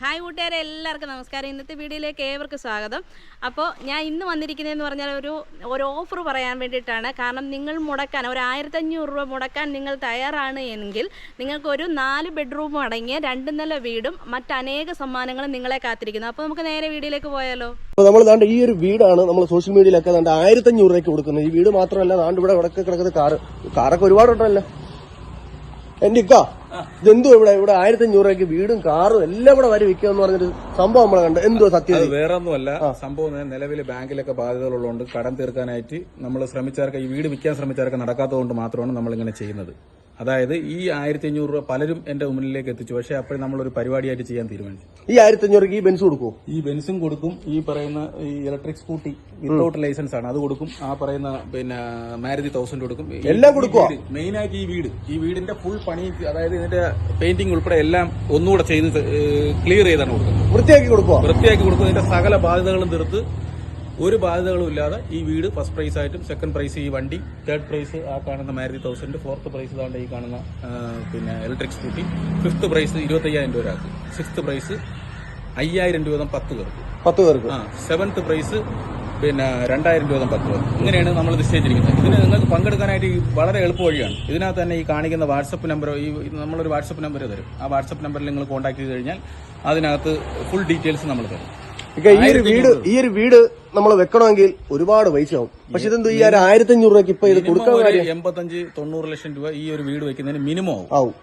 Hi കൂട്ടുകാരെ എല്ലാവർക്കും നമസ്കാരം. ഇന്നത്തെ വീഡിയോയിലേക്ക് ഏവർക്കും സ്വാഗതം. അപ്പോൾ ഞാൻ ഇന്ന് വന്നിരിക്കുന്നതെന്ന് പറഞ്ഞാൽ ഒരു ഒരു ഓഫർ പറയാൻ വേണ്ടിയിട്ടാണ്. കാരണം നിങ്ങൾ മുടക്കാൻ ഒരു ആയിരത്തഞ്ഞൂറ് രൂപ മുടക്കാൻ നിങ്ങൾ തയ്യാറാണ് എങ്കിൽ നിങ്ങൾക്കൊരു നാല് ബെഡ്റൂം അടങ്ങിയ രണ്ട് നില വീടും മറ്റനേക സമ്മാനങ്ങളും നിങ്ങളെ കാത്തിരിക്കുന്നു. അപ്പോൾ നമുക്ക് നേരെ വീഡിയോയിലേക്ക് പോയാലോ? അപ്പോൾ നമ്മൾ ദാണ്ട് ഈ ഒരു വീടാണ് നമ്മൾ സോഷ്യൽ മീഡിയയിലൊക്കെ ദാണ്ട് ആയിരത്തി അഞ്ഞൂറ് രൂപയ്ക്ക് കൊടുക്കുന്നത്. ഈ വീട് മാത്രമല്ല ദാണ്ട് ഇവിടെ ഇവിടെ കിടക്കുന്ന കാറ് കാറൊക്കെ ഒരുപാടുണ്ടല്ലോ. എന്റെ ഇക്ക ഇതെന്തോ ഇവിടെ ഇവിടെ ആയിരത്തി അഞ്ഞൂറ് രൂപയ്ക്ക് വീടും കാറും എല്ലാം ഇവിടെ വരെ വിൽക്കുക എന്ന് പറഞ്ഞൊരു സംഭവം നമ്മളെ കണ്ട്. എന്തോ സത്യം വേറെ വേറൊന്നുമല്ല. സംഭവം നിലവിലെ ബാങ്കിലൊക്കെ ബാധ്യതകളുള്ളതുകൊണ്ട് കടം തീർക്കാനായിട്ട് നമ്മൾ ശ്രമിച്ചവർക്ക് ഈ വീട് വിൽക്കാൻ ശ്രമിച്ചവർക്ക് നടക്കാത്തതുകൊണ്ട് മാത്രമാണ് നമ്മൾ ഇങ്ങനെ ചെയ്യുന്നത്. അതായത് ഈ ആയിരത്തി അഞ്ഞൂറ് രൂപ പലരും എന്റെ മുന്നിലേക്ക് എത്തിച്ചു. പക്ഷെ അപ്പോഴും നമ്മൾ ഒരു പരിപാടിയായിട്ട് ചെയ്യാൻ തീരുമാനിച്ചു. ഈ ആയിരത്തി അഞ്ഞൂറ് ഈ ബെൻസ് കൊടുക്കും ഈ ബെൻസും കൊടുക്കും. ഈ പറയുന്ന ഈ ഇലക്ട്രിക് സ്കൂട്ടി വിത്തൗട്ട് ലൈസൻസ് ആണ്. അത് കൊടുക്കും. ആ പറയുന്ന പിന്നെ മാരുതി തൗസൻഡ് കൊടുക്കും. എല്ലാം കൊടുക്കും മെയിൻ ആയിട്ട് ഈ വീട്. ഈ വീടിന്റെ ഫുൾ പണി അതായത് ഇതിന്റെ പെയിന്റിംഗ് ഉൾപ്പെടെ എല്ലാം ഒന്നുകൂടെ ചെയ്ത് ക്ലിയർ ചെയ്താണ് കൊടുക്കുന്നത്. വൃത്തിയാക്കി കൊടുക്കുക വൃത്തിയാക്കി കൊടുക്കും. ഇതിന്റെ സകല ബാധ്യതകളും തീർത്ത് ഒരു ബാധ്യതകളും ഇല്ലാതെ ഈ വീട് ഫസ്റ്റ് പ്രൈസ് ആയിട്ടും സെക്കൻഡ് പ്രൈസ് ഈ വണ്ടി തേർഡ് പ്രൈസ് ആ കാണുന്ന മാരുതി തൗസൻഡ് ഫോർത്ത് പ്രൈസ് ഇതാണ്ട് ഈ കാണുന്ന പിന്നെ ഇലക്ട്രിക് സ്കൂട്ടി ഫിഫ്ത്ത് പ്രൈസ് ഇരുപത്തയ്യായിരം രൂപ ഒരാൾക്ക്. സിക്സ്ത് പ്രൈസ് അയ്യായിരം രൂപ പത്ത് പേർക്ക്. പത്ത് പേർക്ക്? ആ സെവൻത്ത് പ്രൈസ് പിന്നെ രണ്ടായിരം രൂപ പത്ത് പേർക്ക്. ഇങ്ങനെയാണ് നമ്മൾ നിശ്ചയിച്ചിരിക്കുന്നത്. ഇതിന് നിങ്ങൾക്ക് പങ്കെടുക്കാനായിട്ട് ഈ വളരെ എളുപ്പ വഴിയാണ്. ഇതിനകത്ത് തന്നെ ഈ കാണിക്കുന്ന വാട്സപ്പ് നമ്പറോ ഈ നമ്മളൊരു വാട്സപ്പ് നമ്പർ തരും. ആ വാട്സപ്പ് നമ്പറിൽ നിങ്ങൾ കോൺടാക്ട് ചെയ്ത് കഴിഞ്ഞാൽ അതിനകത്ത് ഫുൾ ഡീറ്റെയിൽസ് നമ്മൾ തരും. ഈ ഒരു വീട് ഈ ഒരു വീട് നമ്മൾ വെക്കണമെങ്കിൽ ഒരുപാട് പൈസ ആവും പക്ഷെ ഇതെന്തോ ഈ ഒരു ആയിരത്തി അഞ്ഞൂറ് രൂപയ്ക്ക് ഇപ്പൊ ഇത് കൊടുക്കാൻ കാര്യം? എൺപത്തഞ്ച് തൊണ്ണൂറ് ലക്ഷം രൂപ ഈ ഒരു വീട് വെക്കുന്നതിന് മിനിമം ആവും.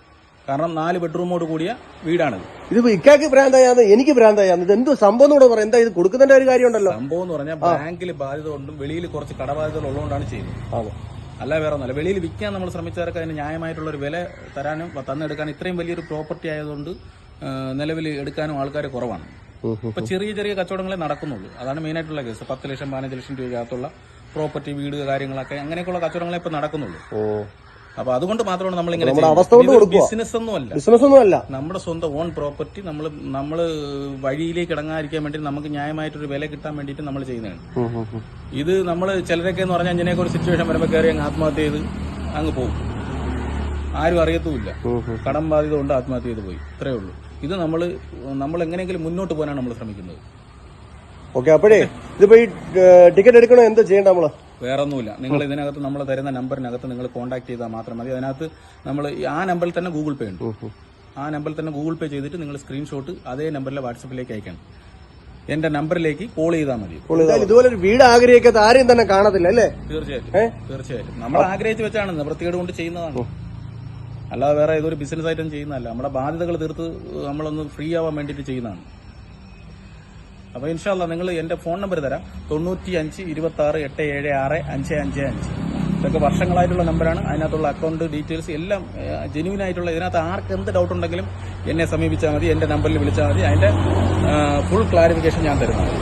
കാരണം നാല് ബെഡ്റൂമോട് കൂടിയ വീടാണ് ഇതിപ്പോ ഇക്കാക്ക് ഭ്രാന്തായാന്ന് എനിക്ക് ഭ്രാന്തായാന്ന്. ഇത് എന്തോ സംഭവം കൂടെ പറയാം? എന്താ ഇത് കൊടുക്കുന്നതിന്റെ ഒരു കാര്യം ഉണ്ടല്ലോ സംഭവം എന്ന് പറഞ്ഞാൽ ബാങ്കിൽ ബാധ്യത കൊണ്ടും വെളിയിൽ കുറച്ച് കടബാധ്യതകൾ ഉള്ളതുകൊണ്ടാണ് ചെയ്യുന്നത്. അല്ല വേറെ ഒന്നല്ല വെളിയിൽ വിൽക്കാൻ നമ്മൾ ശ്രമിച്ചവർക്ക് അതിന് ന്യായമായിട്ടുള്ള ഒരു വില തരാനും തന്നെടുക്കാനും ഇത്രയും വലിയൊരു പ്രോപ്പർട്ടി ആയതുകൊണ്ട് നിലവിൽ എടുക്കാനും ആൾക്കാർ കുറവാണ്. ഇപ്പൊ ചെറിയ ചെറിയ കച്ചവടങ്ങളെ നടക്കുന്നുള്ളൂ. അതാണ് മെയിൻ ആയിട്ടുള്ള കേസ് പത്ത് ലക്ഷം പതിനഞ്ച് ലക്ഷം രൂപയ്ക്കകത്തുള്ള പ്രോപ്പർട്ടി വീട് കാര്യങ്ങളൊക്കെ അങ്ങനെയൊക്കെയുള്ള കച്ചവടങ്ങളെ ഇപ്പൊ നടക്കുന്നുള്ളൂ. അപ്പൊ അതുകൊണ്ട് മാത്രമാണ് നമ്മൾ ഇങ്ങനെ ബിസിനസ് ഒന്നും അല്ല നമ്മുടെ സ്വന്തം ഓൺ പ്രോപ്പർട്ടി നമ്മൾ നമ്മൾ വഴിയിലേക്ക് ഇടങ്ങാതിരിക്കാൻ വേണ്ടി നമുക്ക് ന്യായമായിട്ടൊരു വില കിട്ടാൻ വേണ്ടിയിട്ട് നമ്മൾ ചെയ്യുന്നതാണ്. ഇത് നമ്മൾ ചിലരൊക്കെ എന്ന് പറഞ്ഞാൽ ഇങ്ങനെയൊക്കെ ഒരു സിറ്റുവേഷൻ വരുമ്പോൾ കയറി അങ്ങ് ആത്മഹത്യ ചെയ്ത് അങ്ങ് പോകും. ആരും അറിയത്തുമില്ല. കടം ബാധ്യത കൊണ്ട് ആത്മഹത്യ ചെയ്ത് പോയി. ഇത്രേ ഉള്ളൂ. ഇത് നമ്മൾ നമ്മൾ എങ്ങനെയെങ്കിലും മുന്നോട്ട് പോകാനാണ് നമ്മൾ ശ്രമിക്കുന്നത്. ഓക്കെ അപ്പോഴേ ഇതിപ്പോ ഈ ടിക്കറ്റ് എടുക്കണോ? എന്താ ചെയ്യേണ്ട നമ്മൾ? വേറെ ഒന്നുമില്ല നിങ്ങൾ ഇതിനകത്ത് നമ്മൾ തരുന്ന നമ്പറിനകത്ത് നിങ്ങൾ കോൺടാക്ട് ചെയ്താൽ മാത്രം മതി. അതിനകത്ത് നമ്മൾ ആ നമ്പറിൽ തന്നെ ഗൂഗിൾ പേ ഉണ്ട്. ആ നമ്പറിൽ തന്നെ ഗൂഗിൾ പേ ചെയ്തിട്ട് നിങ്ങൾ സ്ക്രീൻഷോട്ട് അതേ നമ്പറിലെ വാട്സപ്പിലേക്ക് അയക്കണം. എന്റെ നമ്പറിലേക്ക് കോൾ ചെയ്താൽ മതി. ഇതുപോലെ ഒരു വീട് ആഗ്രഹിക്കാത്ത ആരെയും തന്നെ കാണത്തില്ല അല്ലേ? തീർച്ചയായിട്ടും. തീർച്ചയായിട്ടും. നമ്മൾ ആഗ്രഹിച്ചു വെച്ചാണ്. വൃത്തികേട് കൊണ്ട് ചെയ്യുന്നതാണ്. അല്ലാതെ വേറെ ഏതൊരു ബിസിനസ് ആയിട്ടും ചെയ്യുന്നതല്ല. നമ്മുടെ ബാധ്യതകൾ തീർത്ത് നമ്മളൊന്ന് ഫ്രീ ആവാൻ വേണ്ടിയിട്ട് ചെയ്യുന്നതാണ്. അപ്പൊ ഇൻഷാല്ല നിങ്ങൾ എന്റെ ഫോൺ നമ്പർ തരാം. തൊണ്ണൂറ്റി അഞ്ച് ഇരുപത്തി ആറ് എട്ട് ഏഴ് ആറ് അഞ്ച് അഞ്ച് അഞ്ച്. ഇതൊക്കെ വർഷങ്ങളായിട്ടുള്ള നമ്പറാണ് അതിനകത്തുള്ള അക്കൗണ്ട് ഡീറ്റെയിൽസ് എല്ലാം ജെനുവിൻ ആയിട്ടുള്ള ഇതിനകത്ത് ആർക്ക് എന്ത് ഡൗട്ട് ഉണ്ടെങ്കിലും എന്നെ സമീപിച്ചാൽ മതി. എന്റെ നമ്പറിൽ വിളിച്ചാൽ മതി. അതിന്റെ ഫുൾ ക്ലാരിഫിക്കേഷൻ ഞാൻ തരുന്നതാണ്.